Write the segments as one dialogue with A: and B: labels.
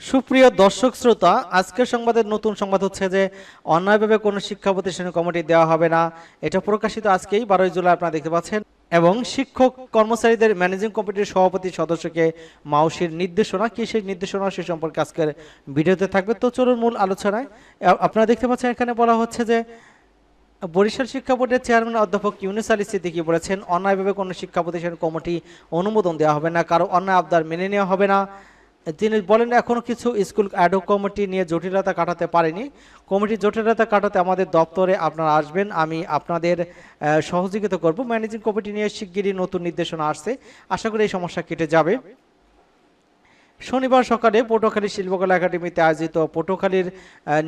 A: সুপ্রিয় দর্শক শ্রোতা, আজকের সংবাদের নতুন সংবাদ হচ্ছে যে অন্যায়ভাবে কোনো শিক্ষা প্রতিষ্ঠানে কমিটি দেওয়া হবে না। এটা প্রকাশিত আজকেই, বারোই জুলাই আপনারা দেখতে পাচ্ছেন। এবং শিক্ষক কর্মচারীদের ম্যানেজিং কমিটির সভাপতি সদস্যকে মাউসির নির্দেশনা, কি সেই নির্দেশনা, সে সম্পর্কে আজকের ভিডিওতে থাকবে। তো চলুন মূল আলোচনায়। আপনারা দেখতে পাচ্ছেন এখানে বলা হচ্ছে যে বরিশাল শিক্ষা বোর্ডের চেয়ারম্যান অধ্যাপক ইউনুস আলী সিদ্দিকী বলেছেন, অন্যায়ভাবে কোনো শিক্ষা প্রতিষ্ঠান কমিটি অনুমোদন দেওয়া হবে না, কারও অন্যায় আবদার মেনে নেওয়া হবে না। তিনি বলেন এখনও কিছু স্কুল অ্যাডো কমিটি নিয়ে জটিলতা কাটাতে পারেনি। কমিটির জটিলতা কাটাতে আমাদের দপ্তরে আপনারা আসবেন, আমি আপনাদের সহযোগিতা করব। ম্যানেজিং কমিটি নিয়ে শিগগিরই নতুন নির্দেশনা আসছে। আশা করি এই সমস্যা কেটে যাবে। শনিবার সকালে পটুয়াখালী শিল্পকলা একাডেমিতে আয়োজিত পটুয়াখালীর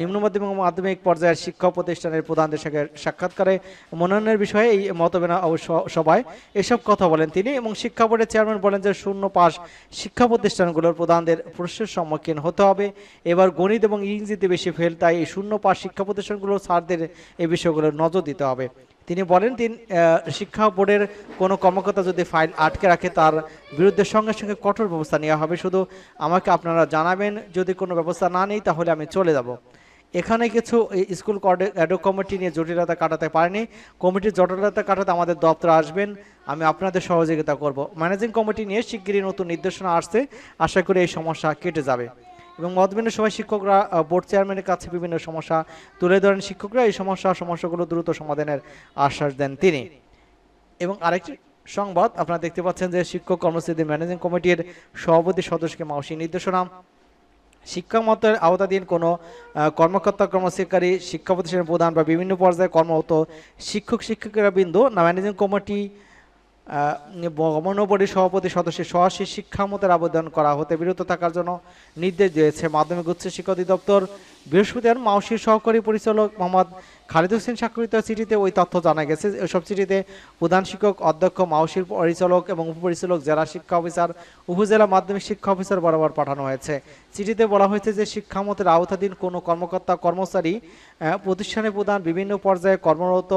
A: নিম্ন মাধ্যমিক ও মাধ্যমিক পর্যায়ের শিক্ষা প্রতিষ্ঠানের প্রধানদের সঙ্গে সাক্ষাৎকারে মনোনয়নের বিষয়ে এই মতবেনা সভায় এসব কথা বলেন তিনি এবং শিক্ষা বোর্ডের চেয়ারম্যান বলেন যে শূন্য পাস শিক্ষা প্রতিষ্ঠানগুলোর প্রধানদের প্রশ্নের সম্মুখীন হতে হবে। এবার গণিত এবং ইংরেজিতে বেশি ফেল, তাই শূন্য পাস শিক্ষা প্রতিষ্ঠানগুলোর স্যারদের এই বিষয়গুলো নজর দিতে হবে। তিনি বলেন, তিনি শিক্ষা বোর্ডের কোনো কর্মকর্তা যদি ফাইল আটকে রাখে, তার বিরুদ্ধে সঙ্গে সঙ্গে কঠোর ব্যবস্থা নেওয়া হবে। শুধু আমাকে আপনারা জানাবেন, যদি কোনো ব্যবস্থা না নেই, তাহলে আমি চলে যাব। এখানে কিছু স্কুল অ্যাডো কমিটি নিয়ে জটিলতা কাটাতে পারেনি। কমিটির জটিলতা কাটাতে আমাদের দপ্তরে আসবেন, আমি আপনাদের সহযোগিতা করব। ম্যানেজিং কমিটি নিয়ে শিগগিরই নতুন নির্দেশনা আসছে। আশা করি এই সমস্যা কেটে যাবে। এবং মতবিন্দ সভায় শিক্ষকরা বোর্ড চেয়ারম্যানের কাছে বিভিন্ন সমস্যা তুলে ধরেন শিক্ষকরা। এই সমস্যা, সমস্যাগুলো দ্রুত সমাধানের আশ্বাস দেন তিনি। এবং আরেকটি সংবাদ, আপনারা দেখতে পাচ্ছেন যে শিক্ষক কর্মচারীদের ম্যানেজিং কমিটির সভাপতি সদস্যকে মাউসী নির্দেশনা। শিক্ষা মতের আওতাধীন কোনো কর্মকর্তা কর্মচারী শিক্ষা প্রতিষ্ঠানের প্রধান বা বিভিন্ন পর্যায়ে কর্মরত শিক্ষক, শিক্ষকেরা বিন্দু না ম্যানেজিং কমিটি গমনবরী সভাপতি সদস্যের সরাসরি শিক্ষামতের আবেদন করা হতে বিরত থাকার জন্য নির্দেশ দিয়েছে মাধ্যমিক উচ্চ শিক্ষা অধিদপ্তর। বৃহস্পতিবার মাউসির সহকারী পরিচালক মোহাম্মদ খালিদ হোসেন স্বাক্ষরিত চিঠিতে ওই তথ্য জানা গেছে এসব চিঠিতে প্রধান শিক্ষক, অধ্যক্ষ মাউসির পরিচালক এবং উপপরিচালক, জেলা শিক্ষা অফিসার, উপজেলা মাধ্যমিক শিক্ষা অফিসার বরাবর পাঠানো হয়েছে। চিঠিতে বলা হয়েছে যে শিক্ষামতের আওতাধীন কোনো কর্মকর্তা, কর্মচারী প্রতিষ্ঠানে প্রধান বিভিন্ন পর্যায়ে কর্মরত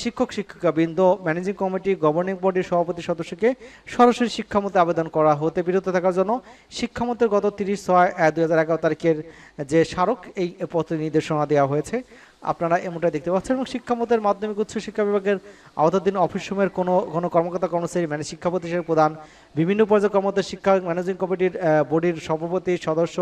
A: শিক্ষক শিক্ষিকা বৃন্দ ম্যানেজিং কমিটি, গভর্নিং বডির সভাপতি সদস্যকে সরাসরি শিক্ষামতে আবেদন করা হতে বিরত থাকার জন্য শিক্ষামতের গত তিরিশ ছয় দুই তারিখের যে স্মারক, এই পত্রে নির্দেশনা দেওয়া হয়েছে। আপনারা এমনটা দেখতে পাচ্ছেন এবং শিক্ষামতের মাধ্যমিক উচ্চ শিক্ষা বিভাগের আওতাধীন অফিস সময়ের কোনো কোনো কর্মকর্তা কর্মচারী মানে শিক্ষা প্রতিষ্ঠানের প্রধান, বিভিন্ন পর্যায়ে কর্মরত শিক্ষা ম্যানেজিং কমিটির বোর্ডের সভাপতি, সদস্য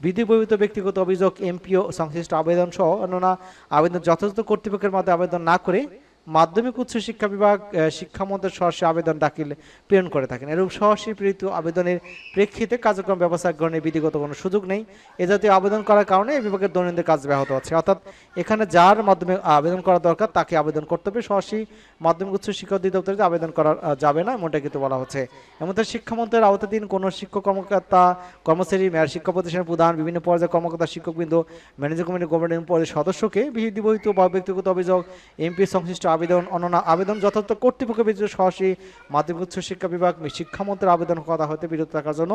A: বিধি বহিত ব্যক্তিগত অভিযোগ এমপিও সংশ্লিষ্ট আবেদন সহ অন্যান্য আবেদন যথাযথ কর্তৃপক্ষের মাধ্যমে আবেদন না করে মাধ্যমিক উচ্চ শিক্ষা বিভাগ শিক্ষামন্ত্রীর সরাসরি আবেদন দাখিল প্রেরণ করে থাকেন। এরূপ সরাসরি প্রেরিত আবেদনের প্রেক্ষিতে কার্যক্রম ব্যবস্থা গ্রহণের বিধিগত কোনো সুযোগ নেই। এ জাতীয় আবেদন করার কারণে এই বিভাগের দৈনন্দিন কাজ ব্যাহত হচ্ছে। অর্থাৎ এখানে যার মাধ্যমে আবেদন করা দরকার তাকে আবেদন করতে হবে। সরাসরি মাধ্যমিক উচ্চ শিক্ষা অধিদপ্তরে আবেদন করা যাবে না এমনটা কিন্তু বলা হচ্ছে। এমন শিক্ষামন্ত্রীর আওতাধীন কোনো শিক্ষক কর্মকর্তা, কর্মচারী, মেয়র, শিক্ষা প্রতিষ্ঠানের প্রধান, বিভিন্ন পর্যায়ে কর্মকর্তা, শিক্ষকবৃন্দ ম্যানেজার কমিটি গভর্নিং পদের সদস্যকে বিধিবহিত বা ব্যক্তিগত অভিযোগ, এমপি সংশ্লিষ্ট আবেদন অন্যান্য আবেদন যথাযথ কর্তৃপক্ষ বিদ্যুৎ সরাসরি মাধ্যমিক উচ্চ শিক্ষা বিভাগ শিক্ষামন্ত্রীর আবেদন করা হতে বিরত থাকার জন্য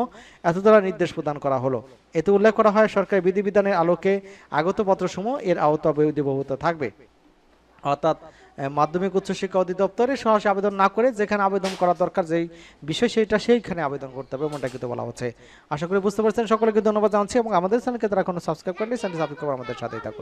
A: এত দ্বারা নির্দেশ প্রদান করা হলো। এতে উল্লেখ করা হয়, সরকারি বিধিবিধানের আলোকে আগত পত্রসমূহ এর আওতা বিধিবহিত থাকবে। অর্থাৎ মাধ্যমিক উচ্চ শিক্ষা অধিদপ্তরে সরাসরি আবেদন না করে যেখানে আবেদন করা দরকার যেই বিষয়, সেটা সেইখানে আবেদন করতে হবে এমনটা কিন্তু বলা হচ্ছে। আশা করি বুঝতে পারছেন। সকলকে ধন্যবাদ জানাচ্ছি এবং আমাদের চ্যানেলকে তারা এখনও সাবস্ক্রাইব করেনি চ্যানেল সাবস্ক্রাইব করে আমাদের সাথেই থাকুন।